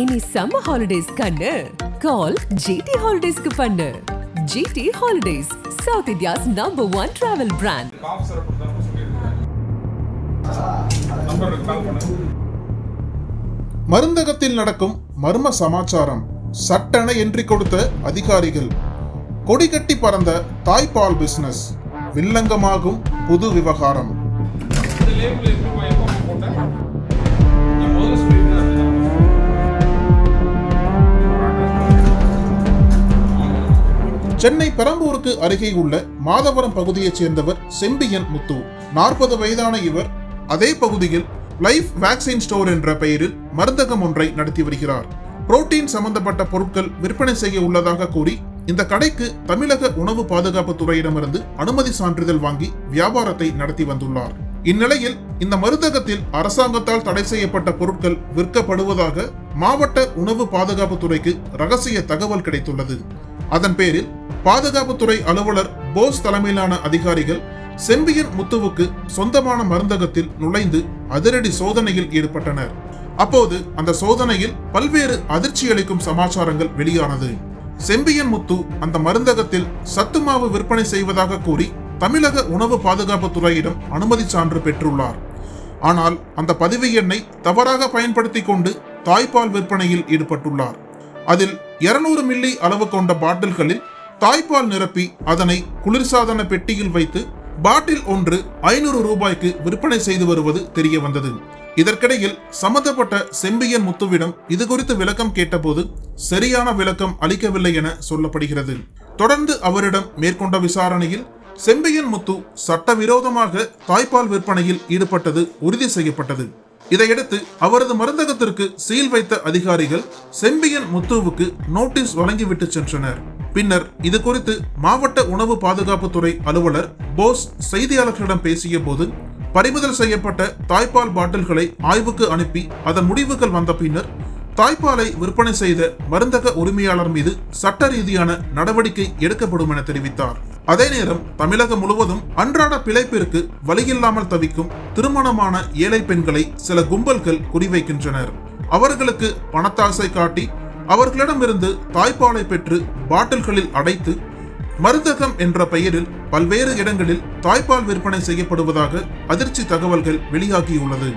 இனி summer holidays கண்ணு. கால் GT ஹாலிடேஸ்க்கு பண்ணு. GT holidays south India's number one travel brand மருந்தகத்தில் நடக்கும் மர்ம சமாச்சாரம் சட்டென என்றி கொடுத்த அதிகாரிகள். கொடிகட்டி பறந்த தாய்ப்பால் பிசினஸ் வில்லங்கமாகும் புது விவகாரம். சென்னை பெரம்பூருக்கு அருகே உள்ள மாதவரம் பகுதியைச் சேர்ந்தவர் செம்பியன் முத்து. நாற்பது வயதான இவர் அதே பகுதியில் லைஃப் வேக்சின் ஸ்டோர் என்ற பெயரில் மருந்தகம் ஒன்றை நடத்தி வருகிறார். புரோட்டீன் சம்பந்தப்பட்ட பொருட்கள் விற்பனை செய்ய உள்ளதாக கூறி இந்த கடைக்கு தமிழக உணவு பாதுகாப்பு துறையிடமிருந்து அனுமதி சான்றிதழ் வாங்கி வியாபாரத்தை நடத்தி வந்துள்ளார். இந்நிலையில் இந்த மருந்தகத்தில் அரசாங்கத்தால் தடை செய்யப்பட்ட பொருட்கள் விற்கப்படுவதாக மாவட்ட உணவு பாதுகாப்பு துறைக்கு ரகசிய தகவல் கிடைத்துள்ளது. அதன் பேரில் பாதுகாப்புத்துறை அலுவலர் போஸ் தலைமையிலான அதிகாரிகள் செம்பியன் முத்துவுக்கு சொந்தமான மருந்தகத்தில் நுழைந்து அதிரடி சோதனையில் ஈடுபட்டனர். அப்போது அந்த சோதனையில் பல்வேறு அதிர்ச்சி அளிக்கும் சமாச்சாரங்கள் வெளியானது. செம்பியன் முத்து அந்த மருந்தகத்தில் சத்துமாவு விற்பனை செய்வதாக கூறி தமிழக உணவு பாதுகாப்பு துறையிடம் அனுமதி சான்று பெற்றுள்ளார். ஆனால் அந்த பதிவு எண்ணை தவறாக பயன்படுத்தி கொண்டு தாய்ப்பால் விற்பனையில் ஈடுபட்டுள்ளார். அதில் 200 மில்லி அளவு கொண்ட பாட்டில்களில் தாய்ப்பால் நிரப்பி அதனை குளிர்சாதன பெட்டியில் வைத்து பாட்டில் ஒன்று ஐநூறு ரூபாய்க்கு விற்பனை செய்து வருவது தெரிய வந்தது. இதற்கிடையில் சம்பந்தப்பட்ட செம்பியன் முத்துவிடம் இது குறித்து விளக்கம் கேட்டபோது சரியான விளக்கம் அளிக்கவில்லை என சொல்லப்படுகிறது. தொடர்ந்து அவரிடம் மேற்கொண்ட விசாரணையில் செம்பியன் முத்து சட்டவிரோதமாக தாய்ப்பால் விற்பனையில் ஈடுபட்டது உறுதி செய்யப்பட்டது. இதையடுத்து அவரது மருந்தகத்திற்கு சீல் வைத்த அதிகாரிகள் செம்பியன் முத்துவுக்கு நோட்டீஸ் வழங்கிவிட்டு சென்றனர். பின்னர் இது குறித்து மாவட்ட உணவு பாதுகாப்புத்துறை அலுவலர் போஸ் செய்தியாளர்களிடம் பேசிய போது பறிமுதல் செய்யப்பட்ட தாய்ப்பால் பாட்டில்களை ஆய்வுக்கு அனுப்பி அதன் முடிவுகள் வந்த பின்னர் தாய்ப்பாலை விற்பனை செய்த மருந்தக உரிமையாளர் மீது சட்ட ரீதியான நடவடிக்கை எடுக்கப்படும் என தெரிவித்தார். அதே நேரம் தமிழகம் முழுவதும் அன்றாட பிழைப்பிற்கு வழியில்லாமல் தவிக்கும் திருமணமான ஏழை பெண்களை சில கும்பல்கள் குறிவைக்கின்றனர். அவர்களுக்கு பணத்தாசை காட்டி அவர்களிடமிருந்து தாய்ப்பாலை பெற்று பாட்டில்களில் அடைத்து மருந்தகம் என்ற பெயரில் பல்வேறு இடங்களில் தாய்ப்பால் விற்பனை செய்யப்படுவதாக அதிர்ச்சி தகவல்கள் வெளியாகியுள்ளது.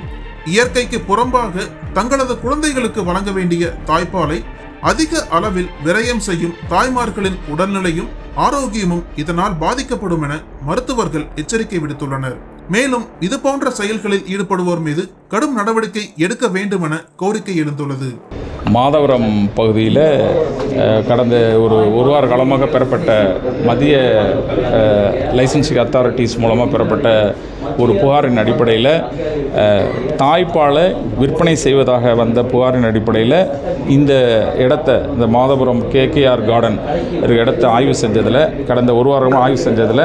இயற்கைக்கு புறம்பாக தங்களது குழந்தைகளுக்கு வழங்க வேண்டிய தாய்ப்பாலை அதிக அளவில் விரயம் செய்யும் தாய்மார்களின் உடல்நிலையும் ஆரோக்கியமும் இதனால் பாதிக்கப்படும் என மருத்துவர்கள் எச்சரிக்கை விடுத்துள்ளனர். மேலும் இது போன்ற செயல்களில் ஈடுபடுவோர் மீது கடும் நடவடிக்கை எடுக்க வேண்டும் என கோரிக்கை எழுந்துள்ளது. மாதவரம் பகுதியில் கடந்த ஒரு ஒரு வார காலமாக பெறப்பட்ட மத்திய லைசன்சிங் அத்தாரிட்டிஸ் மூலமாக பெறப்பட்ட ஒரு புகாரின் அடிப்படையில் தாய்ப்பாலை விற்பனை செய்வதாக வந்த புகாரின் அடிப்படையில் இந்த இடத்த இந்த மாதபுரம் கேகேஆர் கார்டன் ஒரு இடத்த ஆய்வு செஞ்சதில் கடந்த ஒரு வாரமாக ஆய்வு செஞ்சதில்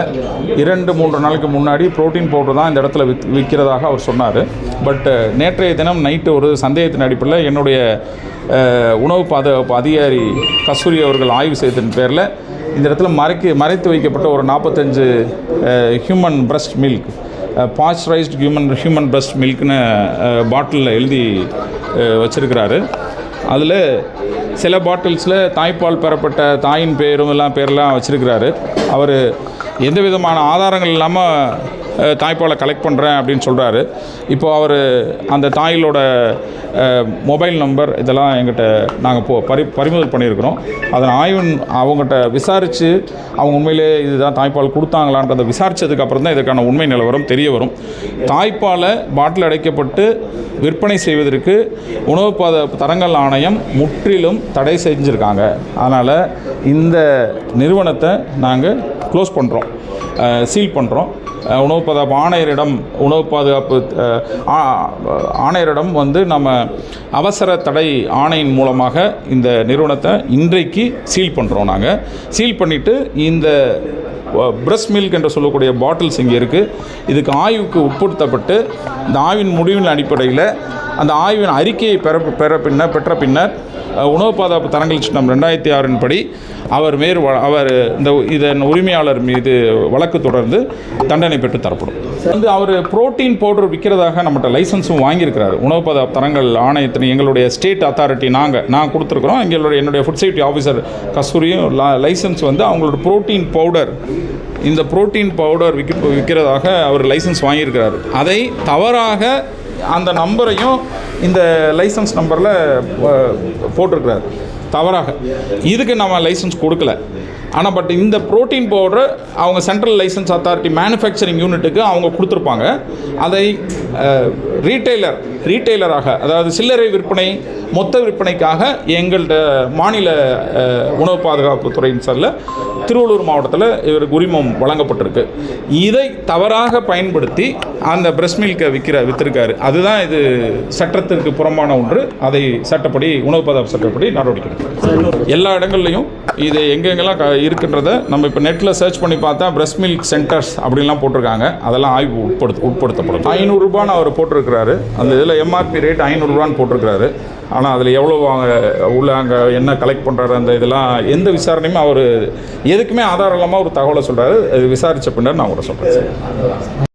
இரண்டு மூன்று நாளுக்கு முன்னாடி புரோட்டீன் பவுடர் தான் இந்த இடத்துல வித் விற்கிறதாக அவர் சொன்னார். பட் நேற்றைய தினம் நைட்டு ஒரு சந்தேகத்தின் அடிப்படையில் என்னுடைய உணவு பாதுகாப்பு அதிகாரி கஸ்தூரி அவர்கள் ஆய்வு செய்ததன் பேரில் இந்த இடத்துல மறைக்க மறைத்து வைக்கப்பட்ட ஒரு நாற்பத்தஞ்சு human breast milk pasteurised human human breast மில்க்னு பாட்டிலில் எழுதி வச்சுருக்கிறாரு. அதில் சில பாட்டில்ஸில் தாய்ப்பால் பெறப்பட்ட தாயின் பேரும் எல்லாம் பேரெல்லாம் வச்சுருக்கிறாரு. அவர் எந்த விதமான ஆதாரங்கள் இல்லாமல் தாய்ப்பாலை கலெக்ட் பண்ணுறேன் அப்படின்னு சொல்கிறாரு இப்போது அவர் அந்த தாயிலோட மொபைல் நம்பர் இதெல்லாம் எங்கிட்ட நாங்கள் போ பறி பறிமுதல் பண்ணியிருக்கிறோம். அதன் ஆய்வு அவங்ககிட்ட விசாரித்து அவங்க உண்மையிலே இதுதான் தாய்ப்பால் கொடுத்தாங்களான்றதை விசாரித்ததுக்கப்புறம் தான் இதற்கான உண்மை நிலவரம் தெரிய வரும். தாய்ப்பாலை பாட்டில் அடைக்கப்பட்டு விற்பனை செய்வதற்கு உணவு பாத தரங்கள் ஆணையம் முற்றிலும் தடை செஞ்சுருக்காங்க. அதனால் இந்த நிறுவனத்தை நாங்கள் க்ளோஸ் பண்ணுறோம் சீல் பண்ணுறோம் உணவு பாதுகாப்பு ஆணையரிடம் உணவு பாதுகாப்பு ஆணையரிடம் வந்து நம்ம அவசர தடை ஆணையின் மூலமாக இந்த நிறுவனத்தை இன்றைக்கு சீல் பண்ணுறோம் நாங்கள் சீல் பண்ணிவிட்டு இந்த பிரஸ்ட் மில்க் என்று சொல்லக்கூடிய பாட்டில்ஸ் இங்கே இருக்குது இதுக்கு ஆய்வுக்கு உட்படுத்தப்பட்டு இந்த ஆய்வின் முடிவின் அடிப்படையில் அந்த ஆய்வின் அறிக்கையை பெற பெற பின்னர் பெற்ற பின்னர் உணவு பாதுகாப்பு தரங்கள் சட்டம் ரெண்டாயிரத்தி ஆறின் படி அவர் மேல் வ- அவர் இந்த இதன் உரிமையாளர் மீது வழக்கு தொடர்ந்து தண்டனை பெற்று தரப்படும். வந்து அவர் புரோட்டீன் பவுடர் விற்கிறதாக நம்மகிட்ட லைசன்ஸும் வாங்கியிருக்கிறார். உணவு பாதுகாப்பு தரங்கள் ஆணையத்தின் எங்களுடைய ஸ்டேட் அத்தாரிட்டி நாங்கள் நான் கொடுத்துருக்குறோம். எங்களுடைய என்னுடைய ஃபுட் சேஃப்டி ஆஃபீஸர் கஸ்தூரியும் லைசன்ஸ் வந்து அவங்களோட புரோட்டீன் பவுடர் இந்த புரோட்டீன் பவுடர் விற்க விற்கிறதாக அவர் லைசன்ஸ் வாங்கியிருக்கிறார். அதை தவறாக அந்த நம்பரையும் இந்த லைசன்ஸ் நம்பரில் போட்டிருக்கிறாரு. தவறாக. இதுக்கு நம்ம லைசன்ஸ் கொடுக்கல. ஆனால் பட் இந்த புரோட்டீன் பவுடர் அவங்க சென்ட்ரல் லைசன்ஸ் அத்தாரிட்டி மேனுஃபேக்சரிங் யூனிட்டுக்கு அவங்க கொடுத்துருப்பாங்க. அதை ரீட்டைலர் ரீட்டைலராக அதாவது சில்லறை விற்பனை மொத்த விற்பனைக்காக எங்கள்கிட்ட மாநில உணவு பாதுகாப்பு துறையின் சார்பில் திருவள்ளூர் மாவட்டத்தில் இவருக்கு உரிமம் வழங்கப்பட்டிருக்கு. இதை தவறாக பயன்படுத்தி அந்த பிரஸ் மில்கை விற்கிற வித்திருக்காரு. அதுதான் இது சட்டத்திற்கு புறம்பான ஒன்று. அதை சட்டப்படி உணவு பாதுகாப்பு சட்டப்படி நடவடிக்கை எல்லா இடங்கள்லையும் இது எங்கெங்கெல்லாம் க- இருக்கின்றத நம்ம இப்போ நெட்டில் சர்ச் பண்ணி பார்த்தா பிரஸ்ட் மில்க் சென்டர்ஸ் அப்படின்லாம் போட்டிருக்காங்க. அதெல்லாம் ஆய்வு உட்படுத்த உட்படுத்தப்படும். ஐநூறுரூபான்னு அவர் போட்டிருக்கிறாரு. அந்த இதில் எம்ஆர்பி ரேட் ஐநூறுரூவான்னு போட்டிருக்கிறாரு. ஆனால் அதில் எவ்வளோ அவங்க உள்ள அங்கே என்ன கலெக்ட் பண்ணுறாரு அந்த இதெல்லாம் எந்த விசாரணையுமே அவர் எதுக்குமே ஆதாரம் இல்லாமல் ஒரு தகவலை சொல்கிறாரு அது விசாரித்த பின்னர் நான் கூட சொல்கிறேன்